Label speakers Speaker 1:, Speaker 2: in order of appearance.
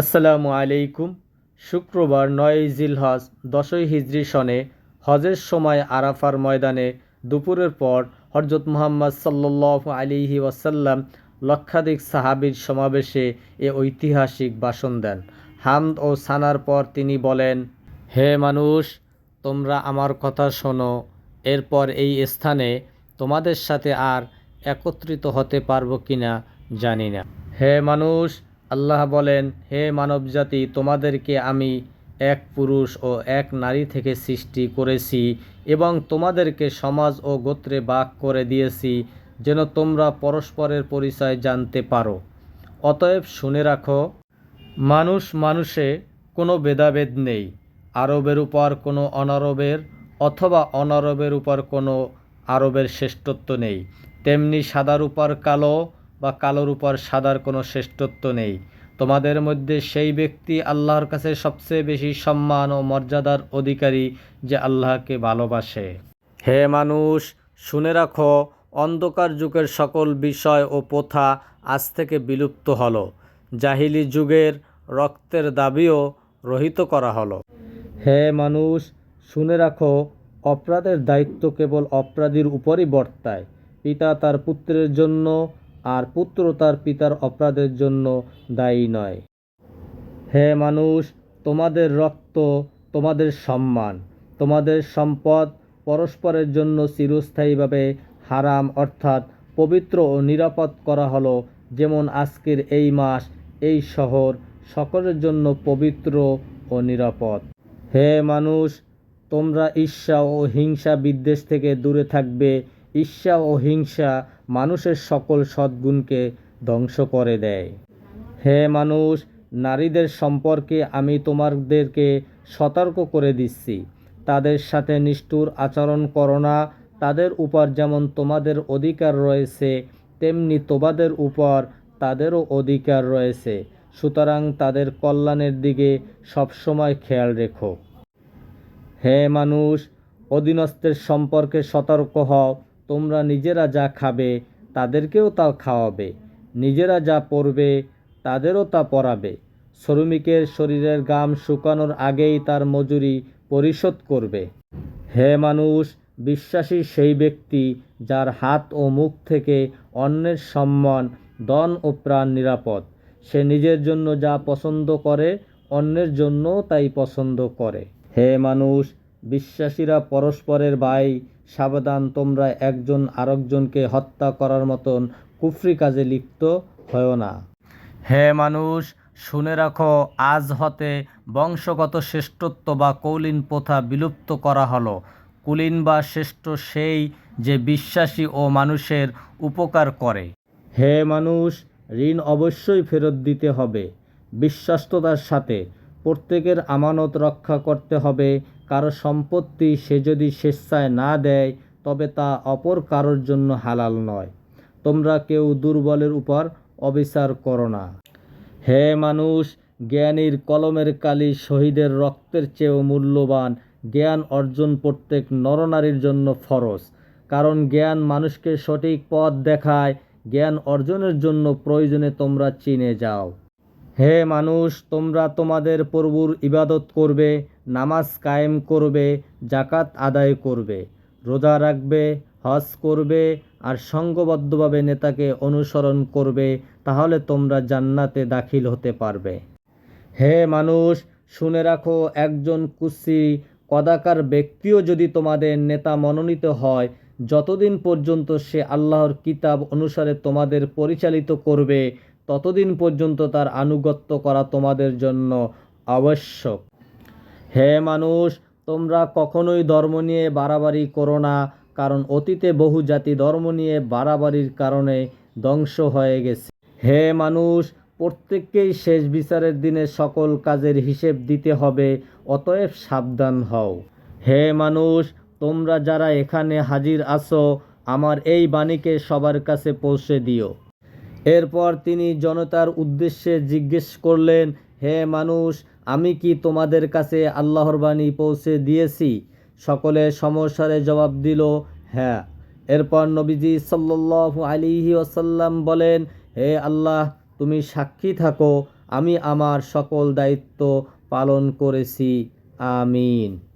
Speaker 1: আসসালামু আলাইকুম। শুক্রবার নয় জিলহজ দশই হিজরি সনে হজের সময় আরাফার ময়দানে দুপুরের পর হজরত মুহাম্মদ সাল্লাহ আলিহি ওয়াসাল্লাম লক্ষাধিক সাহাবির সমাবেশে এ ঐতিহাসিক ভাষণ দেন। হামদ ও সানার পর তিনি বলেন, হে মানুষ, তোমরা আমার কথা শোনো। এরপর এই স্থানে তোমাদের সাথে আর একত্রিত হতে পারব কিনা জানি না। হে মানুষ আল্লাহ বলেন, হে মানবজাতি, তোমাদেরকে আমি এক পুরুষ ও এক নারী থেকে সৃষ্টি করেছি এবং তোমাদেরকে সমাজ ও গোত্রে বাক করে দিয়েছি, যেন তোমরা পরস্পরের পরিচয় জানতে পারো। অতএব শুনে রাখো, মানুষ মানুষে কোনো ভেদাভেদ নেই। আরবের উপর কোনো অনারবের অথবা অনারবের উপর কোনো আরবের শ্রেষ্ঠত্ব নেই। তেমনি সাদার উপর কালো বা কালোর উপর সাদার কোনো শ্রেষ্ঠত্ব নেই। তোমাদের মধ্যে সেই ব্যক্তি আল্লাহর কাছে সবচেয়ে বেশি সম্মান ও মর্যাদার অধিকারী যে আল্লাহকে ভালোবাসে। হে মানুষ, শুনে রাখো, অন্ধকার যুগের সকল বিষয় ও প্রথা আজ থেকে বিলুপ্ত হলো। জাহিলি যুগের রক্তের দাবিও রহিত করা হলো। হে মানুষ, শুনে রাখো, অপরাধের দায়িত্ব কেবল অপরাধীর উপরই বর্তায়। পিতা তার পুত্রের জন্য আর পুত্র তার পিতার অপরাধের জন্য দায়ী নয়। হে মানুষ, তোমাদের রক্ত তোমাদের সম্মান, তোমাদের সম্পদ পরস্পরের জন্য চিরস্থায়ীভাবে হারাম, অর্থাৎ পবিত্র ও নিরাপদ করা হলো, যেমন আজকের এই মাস, এই শহর, সকলের জন্য পবিত্র ও নিরাপদ। হে মানুষ, তোমরা ঈর্ষা ও হিংসা বিদ্বেষ থেকে দূরে থাকবে ঈর্ষা ও হিংসা মানুষের সকল সদ্গুণকে ধ্বংস করে দেয়। হে মানুষ, নারীদের সম্পর্কে আমি তোমাদেরকে সতর্ক করে দিচ্ছি। তাদের সাথে নিষ্ঠুর আচরণ করো না। তাদের উপর যেমন তোমাদের অধিকার রয়েছে, তেমনি তোমাদের উপর তাদেরও অধিকার রয়েছে। সুতরাং তাদের কল্যাণের দিকে সবসময় খেয়াল রেখো। হে মানুষ, অধীনস্থের সম্পর্কে সতর্ক হও। তোমরা নিজেরা যা খাবে, তাদেরকেও তা খাওয়াবে। নিজেরা যা পরবে, তাদেরও তা পরাবে। শ্রমিকের শরীরের গাম শুকানোর আগেই তার মজুরি পরিশোধ করবে। হে মানুষ, বিশ্বাসী সেই ব্যক্তি যার হাত ও মুখ থেকে অন্যের সম্মান দন ও প্রাণ নিরাপদ। সে নিজের জন্য যা পছন্দ করে, অন্যের জন্য তাই পছন্দ করে। হে মানুষ, বিশ্বাসীরা পরস্পরের ভাই সাবধান তোমরা একজন আরেকজনকে হত্যা করার মতন কুফরি কাজে লিপ্ত হও না। হে মানুষ শুনে রাখো আজ হতে বংশগত শ্রেষ্ঠত্ব বা কৌলীন প্রথা বিলুপ্ত করা হলো। কুলীন বা শ্রেষ্ঠ সেই যে বিশ্বাসী ও মানুষের উপকার করে। হে মানুষ ঋণ অবশ্যই ফেরত দিতে হবে। বিশ্বস্ততার সাথে প্রত্যেকের আমানত রক্ষা করতে হবে। কারও সম্পত্তি সে যদি স্বেচ্ছায় না দেয়, তবে তা অপর কারোর জন্য হালাল নয়। তোমরা কেউ দুর্বলের উপর অবিচার করো না। হে মানুষ, জ্ঞানীর কলমের কালি শহীদের রক্তের চেয়েও মূল্যবান। জ্ঞান অর্জন প্রত্যেক নরনারীর জন্য ফরজ। কারণ জ্ঞান মানুষকে সঠিক পথ দেখায়। জ্ঞান অর্জনের জন্য প্রয়োজনে তোমরা চিনে যাও। হে মানুষ, তোমরা তোমাদের প্রভুর ইবাদত করবে। নামাজ কায়েম করবে জাকাত আদায় করবে, রোজা রাখবে, হজ করবে আর সঙ্গবদ্ধভাবে নেতাকে অনুসরণ করবে, তাহলে তোমরা জান্নাতে দাখিল হতে পারবে। হে মানুষ, শুনে রাখো, একজন কুসি কদাকার ব্যক্তিও যদি তোমাদের নেতা মনোনীত হয়, যতদিন পর্যন্ত সে আল্লাহর কিতাব অনুসারে তোমাদের পরিচালিত করবে, ততদিন পর্যন্ত তার আনুগত্য করা তোমাদের জন্য আবশ্যক। হে মানুষ, তোমরা কখনোই ধর্ম নিয়ে বাড়াবাড়ি করো না, কারণ অতীতে বহু জাতি ধর্ম নিয়ে বাড়াবাড়ির কারণে ধ্বংস হয়ে গেছে। হে মানুষ, প্রত্যেককেই শেষ বিচারের দিনে সকল কাজের হিসেব দিতে হবে, অতএব সাবধান হও। হে মানুষ, তোমরা যারা এখানে হাজির আছো, আমার এই বাণীকে সবার কাছে পৌঁছে দিও। এরপর তিনি জনতার উদ্দেশ্যে জিজ্ঞেস করলেন হে মানুষ, আমি কি তোমাদের কাছে আল্লাহর বাণী পৌঁছে দিয়েছি? সকলে সমস্যারে জবাব দিল হ্যাঁ। এরপর নবীজি সাল্লাহ আলিহি ওসাল্লাম বলেন, হে আল্লাহ, তুমি সাক্ষী থাকো, আমি আমার সকল দায়িত্ব পালন করেছি। আমিন।